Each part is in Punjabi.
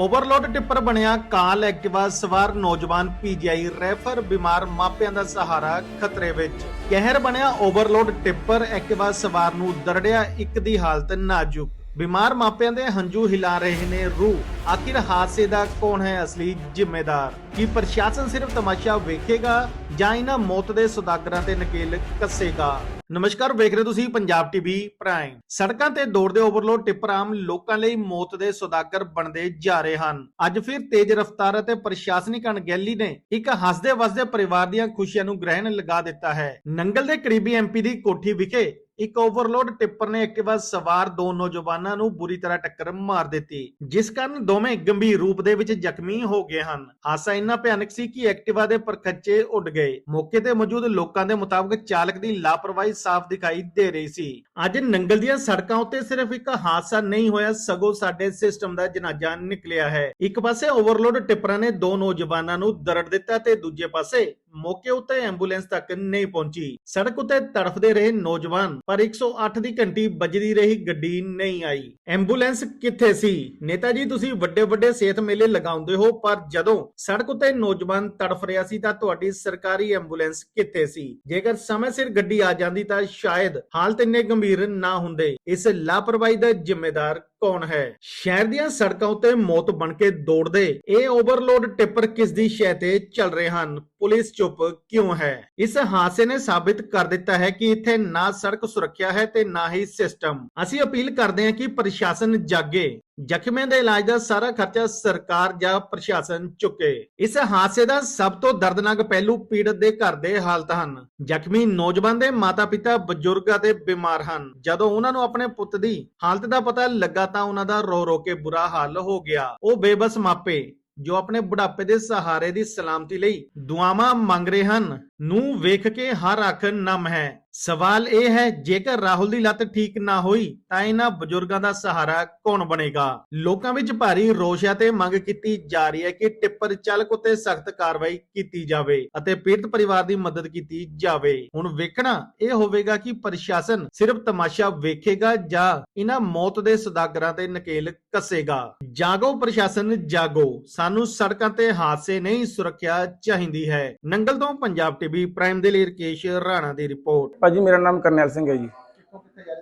ਓਵਰਲੋਡ ਟਿੱਪਰ ਬਣਿਆ ਕਾਲ ਐਕਟਿਵਾ ਸਵਾਰ ਨੌਜਵਾਨ ਪੀਜੀਆਈ ਰੈਫਰ ਬਿਮਾਰ ਮਾਪਿਆਂ ਦਾ ਸਹਾਰਾ ਖਤਰੇ ਵਿੱਚ। ਕਹਿਰ ਬਣਿਆ ਓਵਰਲੋਡ ਟਿੱਪਰ ਐਕਟਿਵਾ ਸਵਾਰ ਨੂੰ ਦਰੜਿਆ ਇੱਕ ਦੀ ਹਾਲਤ ਨਾਜ਼ੁਕ। ਬਿਮਾਰ ਮਾਪਿਆਂ ਦੇ ਹੰਝੂ ਹਿਲਾ ਰਹੇ ਨੇ ਰੂਹ। ਆਖਿਰ ਹਾਦਸੇ ਦਾ ਕੌਣ ਹੈ ਅਸਲੀ ਜ਼ਿੰਮੇਦਾਰ? ਕੀ ਪ੍ਰਸ਼ਾਸਨ ਸਿਰਫ ਤਮਾਸ਼ਾ ਵੇਖੇਗਾ ਜਾਂ ਇਹਨਾਂ ਮੌਤ ਦੇ ਸੁਦਾਗਰਾਂ ਤੇ ਨਕੇਲ ਕੱਸੇਗਾ? ਨਮਸਕਾਰ, ਵੇਖ ਰਹੇ ਤੁਸੀਂ ਪੰਜਾਬ ਟੀਵੀ ਪ੍ਰਾਈਮ ਸੜਕਾਂ ਤੇ ਦੌੜਦੇ ਓਵਰਲੋਡ ਟਿੱਪਰ ਆਮ ਲੋਕਾਂ ਲਈ ਮੌਤ ਦੇ ਸੁਦਾਗਰ ਬਣਦੇ ਜਾ ਰਹੇ ਹਨ। ਅੱਜ ਫਿਰ ਤੇਜ਼ ਰਫ਼ਤਾਰ ਅਤੇ ਪ੍ਰਸ਼ਾਸਨਿਕ ਅਣਗਹਿਲੀ ਨੇ ਇੱਕ ਹੱਸਦੇ ਵਸਦੇ ਪਰਿਵਾਰ ਦੀਆਂ ਖੁਸ਼ੀਆਂ ਨੂੰ ਗ੍ਰਹਿਣ ਲਗਾ ਦਿੱਤਾ ਹੈ। ਨੰਗਲ ਦੇ ਕਰੀਬੀ ਐਮਪੀ ਦੀ ਕੋਠੀ ਵਿਖੇ ਇੱਕ ਓਵਰਲੋਡ ਟਿੱਪਰ ਨੇ ਐਕਟਿਵਾ ਸਵਾਰ ਦੋ ਨੌਜਵਾਨਾਂ ਨੂੰ ਬੁਰੀ ਤਰ੍ਹਾਂ ਟੱਕਰ ਮਾਰ ਦਿੱਤੀ, ਜਿਸ ਕਾਰਨ ਦੋਵੇਂ ਗੰਭੀਰ ਰੂਪ ਦੇ ਵਿੱਚ ਜ਼ਖਮੀ ਹੋ ਗਏ ਹਨ। ਹਾਦਸਾ ਇੰਨਾ ਭਿਆਨਕ ਸੀ ਕਿ ਐਕਟਿਵਾ ਦੇ ਪਰਖੱਚੇ ਉੱਡ ਗਏ। ਮੌਕੇ ਤੇ ਮੌਜੂਦ ਲੋਕਾਂ ਦੇ ਮੁਤਾਬਕ ਚਾਲਕ ਦੀ ਲਾਪਰਵਾਹੀ ਸਾਫ਼ ਦਿਖਾਈ ਦੇ ਰਹੀ ਸੀ। ਅੱਜ ਨੰਗਲ ਦੀਆਂ ਸੜਕਾਂ ਉੱਤੇ ਸਿਰਫ ਇੱਕ ਹਾਦਸਾ ਨਹੀਂ ਹੋਇਆ, ਸਗੋਂ ਸਾਡੇ ਸਿਸਟਮ ਦਾ ਜਨਾਜ਼ਾ ਨਿਕਲਿਆ ਹੈ। ਇੱਕ ਪਾਸੇ ਓਵਰਲੋਡ ਟਿੱਪਰਾਂ ਨੇ ਦੋ ਨੌਜਵਾਨਾਂ ਨੂੰ ਦਰੜ ਦਿੱਤਾ ਤੇ ਦੂਜੇ ਪਾਸੇ ਮੌਕੇ ਉੱਤੇ ਐਂਬੂਲੈਂਸ ਤੱਕ ਨਹੀਂ ਪਹੁੰਚੀ। ਸੜਕ ਉੱਤੇ ਤੜਫਦੇ ਰਹੇ ਨੌਜਵਾਨ, ਪਰ 108 ਦੀ ਘੰਟੀ ਵੱਜਦੀ ਰਹੀ, ਗੱਡੀ ਨਹੀਂ ਆਈ। ਐਂਬੂਲੈਂਸ ਕਿੱਥੇ ਸੀ? ਨੇਤਾ ਜੀ ਤੁਸੀਂ ਵੱਡੇ ਵੱਡੇ ਸਿਹਤ ਮੇਲੇ ਲਗਾਉਂਦੇ ਹੋ, ਪਰ ਜਦੋਂ ਸੜਕ ਉੱਤੇ ਨੌਜਵਾਨ ਤੜਫ ਰਿਹਾ ਸੀ, ਤਾਂ ਤੁਹਾਡੀ ਸਰਕਾਰੀ ਐਂਬੂਲੈਂਸ ਕਿੱਥੇ ਸੀ? ਜੇਕਰ ਸਮੇਂ ਸਿਰ ਗੱਡੀ ਆ ਜਾਂਦੀ, ਤਾਂ ਸ਼ਾਇਦ ਹਾਲਤ ਇੰਨੇ ਗੰਭੀਰ ਨਾ ਹੁੰਦੇ। ਇਸ ਲਾਪਰਵਾਹੀ ਦਾ ਜ਼ਿੰਮੇਦਾਰ ਕੌਣ ਹੈ? ਸ਼ਹਿਰ ਦੀਆਂ ਸੜਕਾਂ ਉੱਤੇ ਮੌਤ ਬਣ ਕੇ ਦੌੜਦੇ ਇਹ ਓਵਰਲੋਡ ਟਿੱਪਰ ਕਿਸ ਦੀ ਸ਼ੈ ਤੇ ਚੱਲ ਰਹੇ ਹਨ? ਪੁਲਿਸ ਚੁੱਪ ਕਿਉਂ ਹੈ? ਇਸ ਹਾਦਸੇ ਨੇ ਸਾਬਿਤ ਕਰ ਦਿੱਤਾ ਹੈ ਕਿ ਇੱਥੇ ਨਾ ਸੜਕ ਸੁਰੱਖਿਆ ਹੈ ਤੇ ਨਾ ਹੀ ਸਿਸਟਮ। ਅਸੀਂ ਅਪੀਲ ਕਰਦੇ ਹਾਂ ਕਿ ਪ੍ਰਸ਼ਾਸਨ ਜਾਗੇ। ਜ਼ਖਮੀਆਂ ਦੇ ਇਲਾਜ ਦਾ ਸਾਰਾ ਖਰਚਾ ਸਰਕਾਰ ਜਾਂ ਪ੍ਰਸ਼ਾਸਨ ਚੁੱਕੇ। ਇਸ ਹਾਦਸੇ ਦਾ ਸਭ ਤੋਂ ਦਰਦਨਾਕ ਪਹਿਲੂ ਪੀੜਤ ਦੇ ਘਰ ਦੇ ਹਾਲਤ ਹਨ। ਜ਼ਖਮੀ ਨੌਜਵਾਨ ਦੇ ਮਾਤਾ-ਪਿਤਾ ਬਜ਼ੁਰਗ ਅਤੇ ਬਿਮਾਰ ਹਨ। ਜਦੋਂ ਉਹਨਾਂ ਨੂੰ ਆਪਣੇ ਪੁੱਤ ਦੀ ਹਾਲਤ ਦਾ ਪਤਾ ਲੱਗਾ ਤਾਂ ਉਹਨਾਂ ਦਾ ਰੋ ਰੋ ਕੇ ਬੁਰਾ ਹਾਲ ਹੋ ਗਿਆ। ਉਹ ਬੇਬਸ ਮਾਪੇ, ਜੋ ਆਪਣੇ ਬੁਢਾਪੇ ਦੇ ਸਹਾਰੇ ਦੀ ਸਲਾਮਤੀ ਲਈ ਦੁਆਵਾਂ ਮੰਗ ਰਹੇ ਹਨ, ਨੂੰ ਵੇਖ ਕੇ ਹਰ ਅੱਖ ਨਮ ਹੈ। ਸਵਾਲ ਇਹ ਹੈ, ਜੇਕਰ ਰਾਹੁਲ ਦੀ ਲੱਤ ਠੀਕ ਨਾ ਹੋਈ, ਤਾਂ ਇਹਨਾਂ ਬਜ਼ੁਰਗਾਂ ਦਾ ਸਹਾਰਾ ਕੌਣ ਬਣੇਗਾ? ਲੋਕਾਂ ਵਿੱਚ ਭਾਰੀ ਰੋਸ਼ ਹੈ ਤੇ ਮੰਗ ਕੀਤੀ ਜਾ ਰਹੀ ਹੈ ਕਿ ਟਿੱਪਰ ਚਾਲਕ ਉੱਤੇ ਸਖਤ ਕਾਰਵਾਈ ਕੀਤੀ ਜਾਵੇ ਅਤੇ ਪੀੜਤ ਪਰਿਵਾਰ ਦੀ ਮਦਦ ਕੀਤੀ ਜਾਵੇ। ਹੁਣ ਵੇਖਣਾ ਇਹ ਹੋਵੇਗਾ ਕਿ ਪ੍ਰਸ਼ਾਸਨ ਸਿਰਫ ਤਮਾਸ਼ਾ ਵੇਖੇਗਾ ਜਾਂ ਇਹਨਾਂ ਮੌਤ ਦੇ ਸੁਦਾਗਰਾਂ ਤੇ ਨਕੇਲ ਕੱਸੇਗਾ। ਜਾਗੋ ਪ੍ਰਸ਼ਾਸਨ, ਜਾਗੋ। ਸਾਨੂੰ ਸੜਕਾਂ ਤੇ ਹਾਦਸੇ ਨਹੀਂ ਸੁਰੱਖਿਆ ਚਾਹੀਦੀ ਹੈ। ਨੰਗਲ ਤੋਂ ਪੰਜਾਬ ਟੀਵੀ, ਪ੍ਰਾਈਮ ਦੇ ਲਈ ਰਕੇਸ਼ ਰਾਣਾ ਦੀ ਰਿਪੋਰਟ। ਭਾਜੀ, ਮੇਰਾ ਨਾਮ ਕਰਨੈਲ ਸਿੰਘ ਹੈ ਜੀ।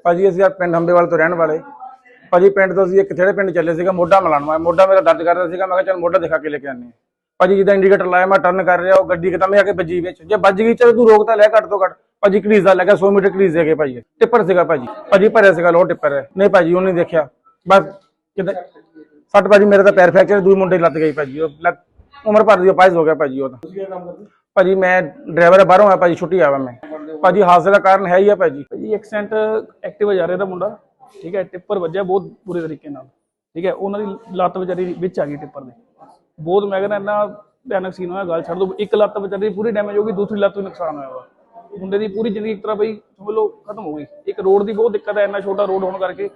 ਭਾਜੀ, ਅਸੀਂ ਆ ਪਿੰਡ ਹੰਬੇਵਾਲ ਤੋਂ ਰਹਿਣ ਵਾਲੇ। ਭਾਜੀ, ਪਿੰਡ ਤੋਂ ਅਸੀਂ ਇੱਕ ਥੇੜੇ ਪਿੰਡ ਚੱਲੇ ਸੀਗਾ, ਮੋਢਾ ਮਿਲਾਉਣ ਮੈਂ ਮੋਢਾ ਮੇਰਾ ਦਰਦ ਕਰਦਾ ਸੀਗਾ, ਮੈਂ ਕਿਹਾ ਚੱਲ ਮੋਢਾ ਦਿਖਾ ਕੇ ਲੈ ਕੇ ਆਨੇ ਭਾਜੀ, ਜਿੱਦਾਂ ਇੰਡੀਕੇਟਰ ਲਾਇਆ, ਮੈਂ ਟਰਨ ਕਰ ਰਿਹਾ, ਉਹ ਗੱਡੀ ਕਿਤਮ ਆ ਕੇ ਵੱਜੀ ਵਿੱਚ। ਜੇ ਵੱਜ ਗਈ, ਚਲ ਤੂੰ ਰੋਕ ਤਾਂ ਲੈ ਘੱਟ ਤੋਂ ਘੱਟ। ਭਾਜੀ ਘੜੀਸ ਦਾ ਲੱਗਾ 100 ਮੀਟਰ ਘੜੀਸ ਦੇ ਗਏ ਭਾਜੀ। ਟਿੱਪਰ ਸੀਗਾ ਭਾਜੀ। ਭਾਜੀ, ਭਰਿਆ ਸੀਗਾ, ਲੋ ਟਿੱਪਰ। ਹੈ ਨਹੀਂ ਭਾਜੀ, ਉਹਨੇ ਦੇਖਿਆ। ਬਸ, ਕਿਤੇ ਸੱਟ ਭਾਜੀ, ਮੇਰੇ ਤਾਂ ਪੈਰ ਫ੍ਰੈਕਚਰ ਦੂਈ ਮੁੰਡੇ ਲੱਤ ਗਈ ਭਾਜੀ। ਉਹ ਉਮਰ ਭਰ ਦੀ ਪਾਇਸ ਹੋ ਗਿਆ ਭਾਜੀ, ਉਹ ਤਾਂ। ਭਾਜੀ, ਮੈਂ ਡਰਾਈਵਰ ਬਾਹਰੋਂ ਆ ਭਾਜੀ, ਛੁੱਟੀ ਆਵਾ ਮੈਂ। ਭਾਜੀ, ਹਾਦਸੇ ਦਾ ਕਾਰਨ ਹੈ ਹੀ ਆ ਭਾਜੀ। ਜੀ ਐਕਸੀਡੈਂਟ ਐਕਟਿਵਾ ਜਾ ਰਿਹਾ ਦਾ ਮੁੰਡਾ, ਠੀਕ ਹੈ, ਟਿੱਪਰ ਵੱਜਿਆ ਬਹੁਤ ਬੁਰੇ ਤਰੀਕੇ ਨਾਲ, ਠੀਕ ਹੈ, ਉਹਨਾਂ ਦੀ ਲੱਤ ਵਿਚਾਰੀ ਵਿੱਚ ਆ ਗਈ ਟਿੱਪਰ ਦੇ। ਬਹੁਤ ਮੈਂ ਕਹਿੰਦਾ ਇੰਨਾ ਭਿਆਨਕ ਸੀਨ ਹੋਇਆ, ਗੱਲ ਛੱਡ ਦੋ, ਇੱਕ ਲੱਤ ਵਿਚਾਰੀ ਦੀ ਪੂਰੀ ਡੈਮੇਜ ਹੋ ਗਈ, ਦੂਸਰੀ ਲੱਤ ਵੀ ਨੁਕਸਾਨ ਹੋਇਆ ਵਾ। ਮੁੰਡੇ ਦੀ ਪੂਰੀ ਜ਼ਿੰਦਗੀ ਇੱਕ ਤਰ੍ਹਾਂ ਬਈ, ਸਮਝ ਲਓ, ਖਤਮ ਹੋ ਗਈ। ਇੱਕ ਰੋਡ ਦੀ ਬਹੁਤ ਦਿੱਕਤ ਹੈ, ਇੰਨਾ ਛੋਟਾ ਰੋਡ ਹੋਣ ਕਰਕੇ।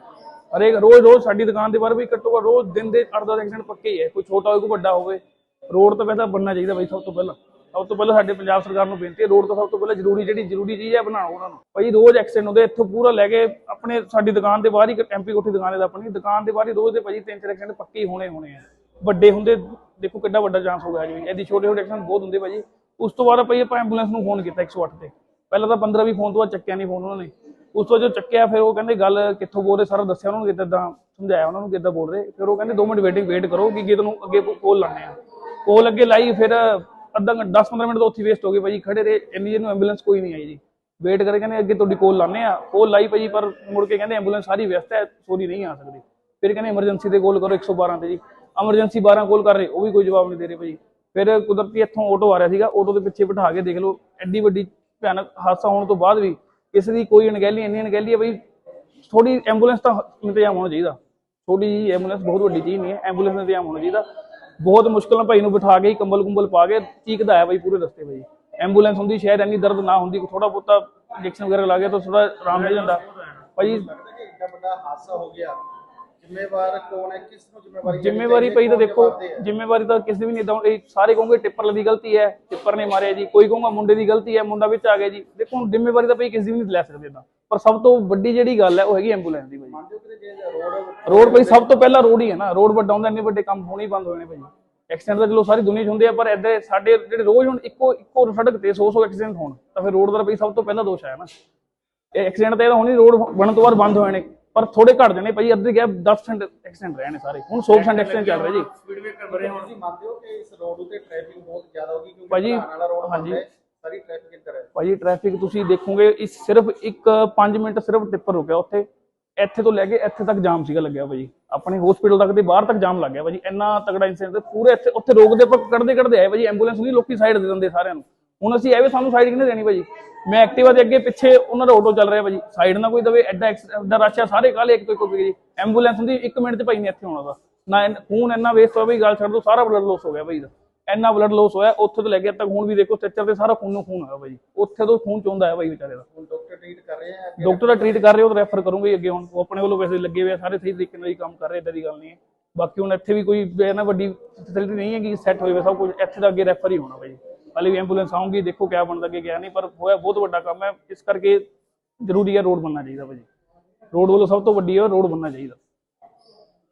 ਹਰੇਕ ਰੋਜ਼ ਰੋਜ਼ ਸਾਡੀ ਦੁਕਾਨ ਦੇ ਬਾਹਰ ਵੀ ਘੱਟੋ ਘੱਟ ਰੋਜ਼ ਦਿਨ ਦੇ 8-10 ਐਕਸੀਡੈਂਟ ਪੱਕੇ ਹੀ ਹੈ, ਕੋਈ ਛੋਟਾ ਹੋਵੇ, ਕੋਈ ਵੱਡਾ ਹੋਵੇ। ਰੋਡ ਤਾਂ ਵੈਸਾ ਬਣਨਾ ਚਾਹੀਦਾ ਬਈ ਸਭ ਤੋਂ ਪਹਿਲਾਂ। ਸਭ ਤੋਂ ਪਹਿਲਾਂ ਸਾਡੇ ਪੰਜਾਬ ਸਰਕਾਰ ਨੂੰ ਬੇਨਤੀ ਹੈ, ਰੋਡ ਤਾਂ ਸਭ ਤੋਂ ਪਹਿਲਾਂ ਜ਼ਰੂਰੀ, ਜਿਹੜੀ ਜ਼ਰੂਰੀ ਚੀਜ਼ ਹੈ ਬਣਾਓ ਉਹਨਾਂ ਨੂੰ। ਭਾਈ ਰੋਜ਼ ਐਕਸੀਡੈਂਟ ਹੁੰਦੇ, ਇੱਥੋਂ ਪੂਰਾ ਲੈ ਕੇ ਆਪਣੇ ਸਾਡੀ ਦੁਕਾਨ ਦੇ ਬਾਹਰ ਹੀ ਐਮਪੀ ਕੋਠੀ ਦੁਕਾਨ ਦਾ ਆਪਣੀ। ਦੁਕਾਨ ਦੇ ਬਾਹਰ ਹੀ ਰੋਜ਼ ਦੇ ਭਾਜੀ ਤਿੰਨ ਚਾਰ ਐਕਸੀਡੈਂਟ ਪੱਕੇ ਹੀ ਹੋਣੇ ਹੋਣੇ ਆ। ਵੱਡੇ ਹੁੰਦੇ, ਦੇਖੋ ਕਿੰਨਾ ਵੱਡਾ ਚਾਂਸ ਹੋ ਗਿਆ ਜੀ। ਇਹਦੀ ਛੋਟੇ ਛੋਟੇ ਐਕਸੀਡੈਂਟ ਬਹੁਤ ਹੁੰਦੇ ਭਾਜੀ ਉਸ ਤੋਂ ਬਾਅਦ ਭਾਈ ਆਪਾਂ ਐਂਬੂਲੈਂਸ ਨੂੰ ਫੋਨ ਕੀਤਾ 108 ਤੇ। ਪਹਿਲਾਂ ਤਾਂ 15 ਵੀ ਫੋਨ ਤੋਂ ਬਾਅਦ ਚੱਕਿਆ ਨਹੀਂ ਫੋਨ ਉਹਨਾਂ ਨੇ। ਉਸ ਤੋਂ ਜੋ ਚੱਕਿਆ, ਫਿਰ ਉਹ ਕਹਿੰਦੇ ਗੱਲ ਕਿੱਥੋਂ ਬੋਲ ਰਹੇ, ਸਾਰਾ ਦੱਸਿਆ ਉਹਨਾਂ ਨੂੰ ਕਿੱਦਾਂ ਸਮਝਾਇਆ ਉਹਨਾਂ ਨੂੰ ਕਿੱਦਾਂ ਬੋਲ ਰਹੇ। ਫਿਰ ਉਹ ਕਹਿੰਦੇ 2 ਮਿੰਟ ਵੇਟਿੰਗ ਵੇਟ ਕਰੋ ਕਿ ਅੱਗੇ ਤੁਹਾਨੂੰ ਅੱਗੇ ਕੋਲ ਲਾਣੇ ਆ। ਕੋਲ ਅੱਗੇ ਲਾਈ, ਫਿਰ ਅੱਧਾ 10-15 ਮਿੰਟ ਤਾਂ ਉੱਥੇ ਵੇਸਟ ਹੋ ਗਏ ਭਾਜੀ, ਖੜੇ ਰਹੇ, ਇੰਨੀ ਜਿਹਨੂੰ ਐਂਬੂਲੈਂਸ ਕੋਈ ਨਹੀਂ ਆਈ ਜੀ। ਵੇਟ ਕਰੇ, ਕਹਿੰਦੇ ਅੱਗੇ ਤੁਹਾਡੀ ਕੋਲ ਲਾਣੇ ਆ ਕੋਲ ਲਾਈ ਭਾਜੀ, ਪਰ ਮੁੜ ਕੇ ਕਹਿੰਦੇ ਐਂਬੂਲੈਂਸ ਸਾਰੀ ਵਿਅਸਤ ਹੈ ਸੋਰੀ ਨਹੀਂ ਆ ਸਕਦੀ। ਫਿਰ ਕਹਿੰਦੇ ਐਮਰਜੈਂਸੀ ਤੇ ਕਾਲ ਕਰੋ 112 ਤੇ ਜੀ। ਐਮਰਜੈਂਸੀ 12 ਕਾਲ ਕਰ ਰਹੇ, ਉਹ ਵੀ ਕੋਈ ਜਵਾਬ ਨਹੀਂ ਦੇ ਰਹੇ ਭਾਜੀ। ਫਿਰ ਕੁਦਰਤੀ ਇੱਥੋਂ ਆਟੋ ਆ ਰਿਹਾ ਸੀਗਾ ਆਟੋ ਦੇ ਪਿੱਛੇ ਬਿਠਾ ਕੇ ਦੇਖ ਲਓ, ਐਡੀ ਵੱਡੀ ਭਿਆਨਕ ਹਾਦਸਾ ਹੋਣ ਤੋਂ ਬਾਅਦ ਵੀ ਕਿਸੇ ਦੀ ਕੋਈ ਅਣਗਹਿਲੀ, ਇੰਨੀ ਅਣਗਹਿਲੀ ਹੈ ਭਾਈ ਥੋੜੀ ਐਂਬੂਲੈਂਸ ਤਾਂ ਇੰਤਜ਼ਾਮ ਹੋਣਾ ਚਾਹੀਦਾ। ਥੋੜੀ ਜੀ ਐਂਬੂਲੈਂਸ ਬਹੁਤ ਵੱਡੀ ਚੀਜ਼ ਨਹੀਂ ਹੈ ਐਂਬੂਲੈਂਸ ਦਾ ਇੰਤਜ਼ਾਮ ਹੋਣਾ ਚਾਹੀਦਾ। ਬਹੁਤ ਮੁਸ਼ਕਲ ਨਾਲ ਭਾਈ ਨੂੰ ਬਿਠਾ ਕੇ ਕੰਬਲ ਕੁੰਬਲ ਪਾ ਕੇ ਚੀਕਦਾ ਹੈ ਬਈ ਪੂਰੇ ਰਸਤੇ ਭਾਈ। ਐਂਬੂਲੈਂਸ ਹੁੰਦੀ, ਸ਼ਾਇਦ ਇੰਨੀ ਦਰਦ ਨਾ ਹੁੰਦੀ ਥੋੜਾ ਬਹੁਤਾ ਇੰਜੈਕਸ਼ਨ ਵਗੈਰਾ ਲਾ ਗਿਆ ਤਾਂ ਥੋੜਾ ਆਰਾਮ ਮਿਲ ਜਾਂਦਾ। ਭਾਈ ਇੰਨਾ ਵੱਡਾ ਹਾਦਸਾ ਹੋ ਗਿਆ ਜ਼ਿੰਮੇਵਾਰ ਕੌਣ ਹੈ ਕਿਸ ਨੂੰ ਜ਼ਿੰਮੇਵਾਰੀ ਜ਼ਿੰਮੇਵਾਰੀ ਪਈ ਤਾਂ ਦੇਖੋ, ਜ਼ਿੰਮੇਵਾਰੀ ਤਾਂ ਕਿਸੇ ਵੀ ਨਹੀਂ ਏਦਾਂ, ਇਹ ਸਾਰੇ ਕਹੋਗੇ ਟਿੱਪਰ ਦੀ ਗਲਤੀ ਹੈ, ਟਿੱਪਰ ਨੇ ਮਾਰਿਆ ਜੀ, ਕੋਈ ਕਹੂਗਾ ਮੁੰਡੇ ਦੀ ਗਲਤੀ ਹੈ, ਮੁੰਡਾ ਵਿੱਚ ਆ ਗਿਆ ਜੀ। ਦੇਖੋ ਹੁਣ ਜ਼ਿੰਮੇਵਾਰੀ ਤਾਂ ਪਈ ਕਿਸੇ ਵੀ ਨਹੀਂ ਲੈ ਸਕਦੇ ਇਦਾਂ ਪਰ ਸਭ ਤੋਂ ਵੱਡੀ ਜਿਹੜੀ ਗੱਲ ਹੈ ਉਹ ਹੈਗੀ ਐਂਬੂਲੈਂਸ ਦੀ ਭਾਈ। ਰੋਡ ਭਾਈ ਸਭ ਤੋਂ ਪਹਿਲਾਂ ਰੋਡ ਹੀ ਹੈ ਨਾ ਰੋਡ ਵੱਡਾ ਹੁੰਦਾ ਇੰਨੇ ਵੱਡੇ ਕੰਮ ਹੋਣੇ ਹੀ ਬੰਦ ਹੋਏ ਨੇ ਭਾਈ। ਐਕਸੀਡੈਂਟ ਤਾਂ ਚਲੋ ਸਾਰੀ ਦੁਨੀਆ 'ਚ ਹੁੰਦੇ ਆ ਪਰ ਇੱਧਰ ਸਾਡੇ ਜਿਹੜੇ ਰੋਜ਼ ਹੁਣ ਇੱਕੋ ਇੱਕੋ ਸੜਕ ਤੇ 100 100 ਐਕਸੀਡੈਂਟ ਹੋਣ ਤਾਂ ਫਿਰ ਰੋਡ ਦਾ ਭਾਈ ਸਭ ਤੋਂ ਪਹਿਲਾਂ ਦੋਸ਼ ਹੈ ਨਾ। ਇਹ ਐਕਸੀਡੈਂਟ ਤਾਂ ਇਹਦਾ ਹੁਣ ਰੋਡ ਬਣਨ ਤੋਂ ਬਾਅਦ ਬੰਦ ਹੋਏ ਨੇ ਪਰ ਥੋੜੇ ਘਟ ਜਾਣੇ ਭਾਈ ਅੱਧੇ ਗਿਆ 10% ਐਕਸੀਡੈਂਟ ਰਹੇ ਨੇ ਸਾਰੇ। ਹੁਣ 100% ਐਕਸੀਡੈਂਟ ਚੱਲ ਰਿਹਾ ਜੀ। ਸਪੀਡ ਬ੍ਰੇਕਰ ਬਣੇ ਹੋਣ। ਜੀ ਮੰਨਦੇ ਹੋ ਕਿ ਇਸ ਰੋਡ ਉਤੇ ਟ੍ਰੈਫਿਕ ਬਹੁਤ ਜ਼ਿਆਦਾ ਹੋਗੀ ਕਿਉਂਕਿ ਭਾਜੀ, ਵਾਲਾ ਰੋਡ ਹਾਂਜੀ। ਹਾਂਜੀ ਸਾਰੀ ਟ੍ਰੈਫਿਕ ਇੱਧਰ ਹੈ। ਭਾਜੀ ਟ੍ਰੈਫਿਕ ਤੁਸੀਂ ਦੇਖੋਗੇ ਇਸ ਸਿਰਫ ਇੱਕ 5 ਮਿੰਟ ਸਿਰਫ ਟਿੱਪਰ ਰੁਕਿਆ ਉੱਥੇ। ਇੱਥੇ ਤੋਂ ਲੈ ਕੇ ਇੱਥੇ ਤੱਕ ਜਾਮ ਸੀਗਾ ਲੱਗਿਆ ਭਾਜੀ। ਆਪਣੇ ਹਸਪੀਟਲ ਤੱਕ ਤੇ ਬਾਹਰ ਤੱਕ ਜਾਮ ਲੱਗ ਗਿਆ ਭਾਜੀ। ਇੰਨਾ ਤਗੜਾ ਇਨਸੀਡੈਂਟ ਪੂਰੇ ਇੱਥੇ ਉੱਥੇ ਰੋਕਦੇ ਪਰ ਕੱਢਦੇ ਕੱਢਦੇ ਆਏ ਭਾਜੀ। ਐਂਬੂਲੈਂਸ ਨਹੀਂ ਲੋਕੀ ਸਾਈਡ ਦੇ ਦਿੰਦੇ ਸਾਰਿਆਂ ਨੂੰ। ਹੁਣ ਅਸੀਂ ਐਵੇਂ ਸਾਨੂੰ ਸਾਈਡ ਕਿਹਨੇ ਦੇਣੀ ਭਾਜੀ? ਮੈਂ ਐਕਟਿਵਾ ਦੇ ਅੱਗੇ ਪਿੱਛੇ ਉਹਨਾਂ ਦਾ ਆਟੋ ਚੱਲ ਰਿਹਾ ਭਾਜੀ। ਸਾਈਡ ਨਾ ਕੋਈ ਦਵੇ, ਐਡਾ ਐਡਾ ਰਸ਼ ਆ। ਸਾਰੇ ਕਾਲੇ ਇੱਕ ਤੋਂ ਇੱਕ ਹੋ ਗਏ ਐਂਬੂਲੈਂਸ ਹੁੰਦੀ 1 ਮਿੰਟ ਤੇ ਭਾਈ ਨਹੀਂ ਇੱਥੇ ਆਉਣਾ ਦਾ। ਨਾ ਇੰਨ- ਖੂਨ ਇੰਨਾ ਵੇਸਟ ਹੋਇਆ ਭਾਈ, ਗੱਲ ਛੱਡ ਦੋ ਸਾਰਾ ਬਲੱਡ ਲੋਸ ਹੋ ਗਿਆ ਭਾਈ ਦਾ। ਇੰਨਾ ਬਲੱਡ ਲੋਸ ਹੋਇਆ, ਉੱਥੇ ਤੋਂ ਲੈ ਕੇ ਤੱਕ। ਹੁਣ ਵੀ ਦੇਖੋ ਸਟ੍ਰੈਚਰ ਤੇ ਸਾਰਾ ਖੂਨ ਨੂੰ ਖੂਨ ਹੋਇਆ ਭਾਈ ਉੱਥੇ ਤੋਂ ਖੂਨ ਚੋਂਦਾ ਹੈ ਭਾਈ ਵਿਚਾਰੇ ਦਾ। ਟ੍ਰੀਟ ਕਰ ਰਹੇ ਆ ਡਾਕਟਰ ਦਾ ਟ੍ਰੀਟ ਕਰ ਰਹੇ ਹੋ ਤਾਂ ਰੈਫਰ ਕਰੂੰਗੇ ਅੱਗੇ ਹੁਣ। ਉਹ ਆਪਣੇ ਵੱਲੋਂ ਵੈਸੇ ਲੱਗੇ ਹੋਏ ਆ ਸਾਰੇ ਸਹੀ ਤਰੀਕੇ ਨਾਲ ਹੀ ਕੰਮ ਕਰ ਰਹੇ ਇਦਾਂ ਦੀ ਗੱਲ ਨਹੀਂ ਹੈ। ਬਾਕੀ ਹੁਣ ਇੱਥੇ ਵੀ ਕੋਈ ਨਾ ਵੱਡੀ ਫੈਸਿਲਿਟੀ ਨਹੀਂ ਹੈ ਕਿ ਸੈੱਟ ਹੋਏ ਸਭ ਕੁਝ ਇੱਥੇ ਦਾ ਅੱਗੇ ਰੈਫਰ ਹੀ ਹੋਣਾ ਭਾਈ ਹਾਲੇ ਵੀ ਐਂਬੂਲੈਂਸ ਆਉਂਗੀ ਦੇਖੋ ਕਿਆ ਬਣਦਾ ਅੱਗੇ ਗਿਆ ਨਹੀਂ ਪਰ ਹੋਇਆ ਬਹੁਤ ਵੱਡਾ ਕੰਮ ਹੈ। ਇਸ ਕਰਕੇ ਜ਼ਰੂਰੀ ਹੈ ਰੋਡ ਬਣਨਾ ਚਾਹੀਦਾ ਭਾਜੀ ਰੋਡ ਵੱਲੋਂ ਸਭ ਤੋਂ ਵੱਡੀ ਹੈ ਰੋਡ ਬਣਨਾ ਚਾਹੀਦਾ।